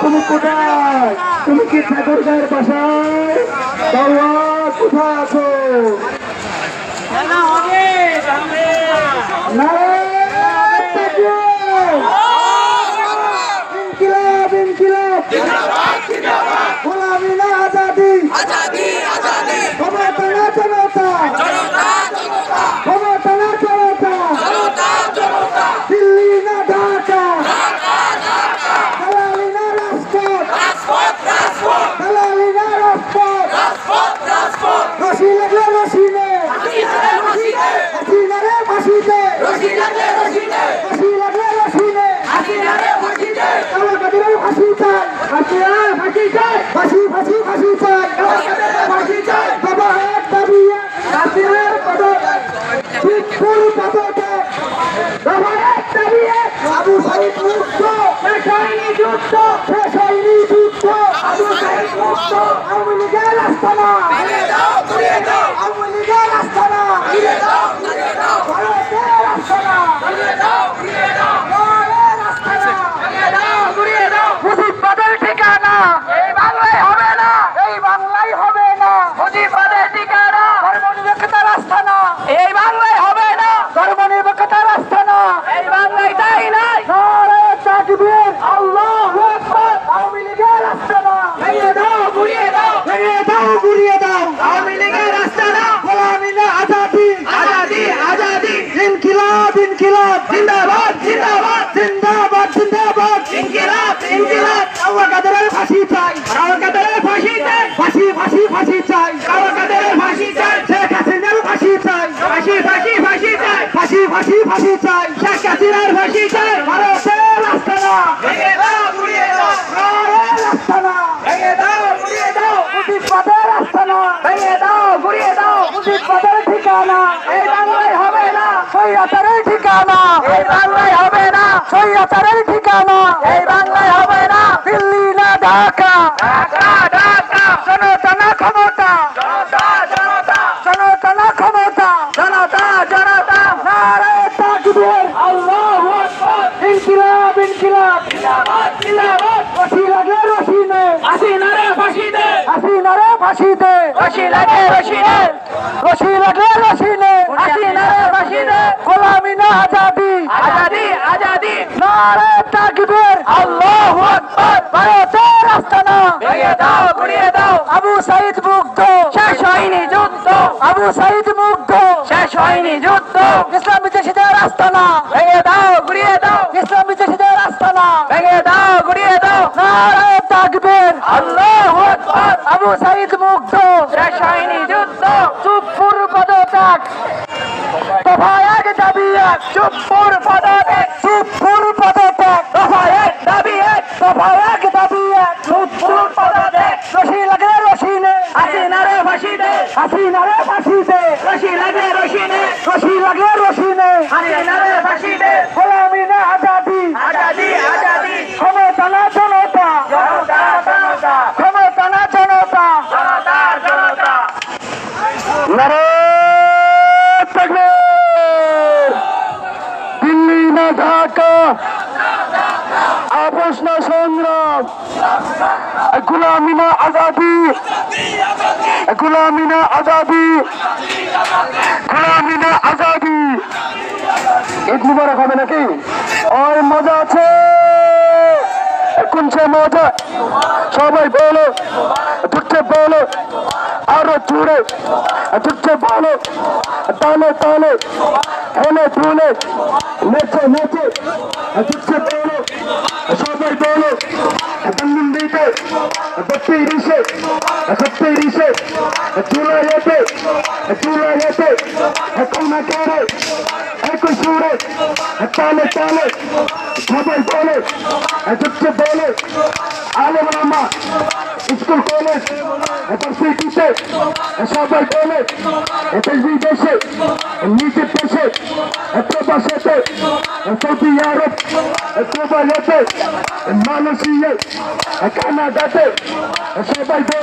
তুমি কোথায় তুমি কি ঠাকুর গায়ের বাসায় বাবা কোথায় আছো নারায়ণ তাকবীর! ইনকিলাব ইনকিলাব গোলামি না আজাদি আজাদি আজাদি ক্ষমতা না জনতা জনতা জনতা ক্ষমতা না জনতা জনতা জনতা দিল্লি না ঢাকা ঢাকা ঢাকা দালালি না রাজপথ রাজপথ রাজপথ দালালি না রাজপথ রাজপথ রাজপথ রশি লাগলে রশি নে রশিদে রশিদে হাসিনা রে ফাঁসিতে রশিদে রশিদে রশি লাগলে রশি নে হাসিনারে রশিদে কালো কাদিরের ফাঁসি চাই হাসিনা ফাঁসি চাই ফাঁসি ফাঁসি ফাঁসি চাই ফাঁসি চাই বাবা এক দাবি এক হাসিনার পদক শিবপুর পদকে বাবা এক দাবি এক আবু সাইদ মুক্ত মুক্ত আওয়ামী লীগের আস্তানা ঘুরিয়ে দাও ঘুরিয়ে দাও আওয়ামী লীগের আস্তানা ঘুরিয়ে দাও ঘুরিয়ে দাও ভারতের আস্তানা ঘুরিয়ে দাও ঘুরিয়ে দাও ভারতের আস্তানা ঘুরিয়ে দাও ঘুরিয়ে দাও মুজিবাদের ঠিকানা এই বাংলায় হবে না এই বাংলায় হবে না মুজিবাদের ঠিকানা ধর্মনিরপেক্ষতার আস্তানা এই বাংলায় হবে না ধর্মনিরপেক্ষতার আস্তানা এই বাংলায় তাই নাই নারে তাকবীর আল্লাহু আকবার আওয়ামী লীগের আস্তানা ভেঙে দাও ঘুরিয়ে দাও ভেঙে দাও আওয়ামী লীগের আস্তানা গোলামি না আজাদি। আজাদি আজাদি। ইনকিলাব ইনকিলাব। জিন্দাবাদ জিন্দাবাদ। জিন্দাবাদ জিন্দাবাদ। ইনকিলাব ইনকিলাব। আল্লাহ কাদেরের ফাঁসি চাই। কারও কাদের ফাঁসি চাই। ফাঁসি ফাঁসি ফাঁসি চাই। কারও কাদের ফাঁসি চাই। শেখ হাসিনার ফাঁসি চাই। ফাঁসি ফাঁসি ফাঁসি চাই। ফাঁসি ফাঁসি ফাঁসি চাই শেখ হাসিনার ফাঁসি চাই ভারতের আস্তানা ভেঙে দাও ঘুরিয়ে দাও ভারতের আস্তানা ভেঙে দাও ঘুরিয়ে দাও মুজিবাদের আস্তানা ভেঙে দাও ঘুরিয়ে দাও মুজিবাদের ঠিকানা? এই বাংলায় হবে না। সৈয়াচারের ঠিকানা। এই বাংলায় হবে না। সৈয়াচারের ঠিকানা। এই বাংলায় হবে না। দিল্লি না ঢাকা। ঢাকা ঢাকা। জনতা না ক্ষমতা। জনতা জনতা। জনতা না ক্ষমতা। জনতা জনতা। নারে তাকবীর। আল্লাহু আকবার। ইনকিলাব ইনকিলাব। জিন্দাবাদ জিন্দাবাদ রশি লাগে রশি নে হাসিনারে ফাঁসি দে হাসিনারে ফাঁসি রশি লাগে রশি দে রশি লাগে রশি নে হাসিনারে ফাঁসি দে গোলামি না আজাদি। আজাদি আজাদি। নারে তাকবীর। আল্লাহু আকবার। ভারতের আস্তানা ভেঙে দাও ঘুরিয়ে দাও। আবু সাইদ মুগ্ধ। শেষ হয়নি যুদ্ধ। আবু সাইদ মুগ্ধ। শেষ হয়নি যুদ্ধ। ইসলাম বিদেশিদের আস্তানা ভেঙে দাও ঘুরিয়ে দাও। ইসলাম বিদেশিদের আস্তানা ভেঙে দাও ঘুরিয়ে দাও। নারে তাকবীর। আল্লাহু আবু সাইদ মুগ্ধ। হয়নি যুদ্ধ, চুপপুর পদত্যাগ। দফা এক দাবি এক, চুপ্পুর পদত্যাগ। চুপপুর পদত্যাগ, দফা এক দাবি এক, দফা এক দাবি এক। চুপ্পুর পদত্যাগ। রশি লাগে রশি নে। হাসিনারে ফাঁসি দে। হাসিনারে ফাঁসি দে। রশি লাগে রশি রশি লাগে রশি নে। হাসিনারে ফাঁসি দে। গোলামি না আজাদি আজাদি ক্ষমতা না জনতা জনতা জনতা ক্ষমতা না জনতা জনতা জনতা নারে তাকবীর দিল্লি ঢাকা আপোষ সংগ্রাম। গুলামি আজাদি। গুলামি আজাদি। গুলামি আজাদি। ঈদ মুবারক হবে নাকি? ওই মজা আছে। কোনছে মজা। সবাই বলো দুঃখে বলো, আরও জুড়ে দুঃখে বলো তালে তালে হেলে তুলে নেচে নেচে। দুঃখে বলো, সবাই বলো দিতে। চুলা যেতে চুলা যেতে কোনা করে একই সুরে তালে তালে সবাই বলে দুঃখে বলে আলম রামা স্কুল কলেজ ভার্সিটিতে সবাই বলে দেশ বিদেশে নিজের দেশে প্রবাসেতে সৌদি আরব কুবাইতে মালয়েশিয়ায় কানাডাতে সবাই বলে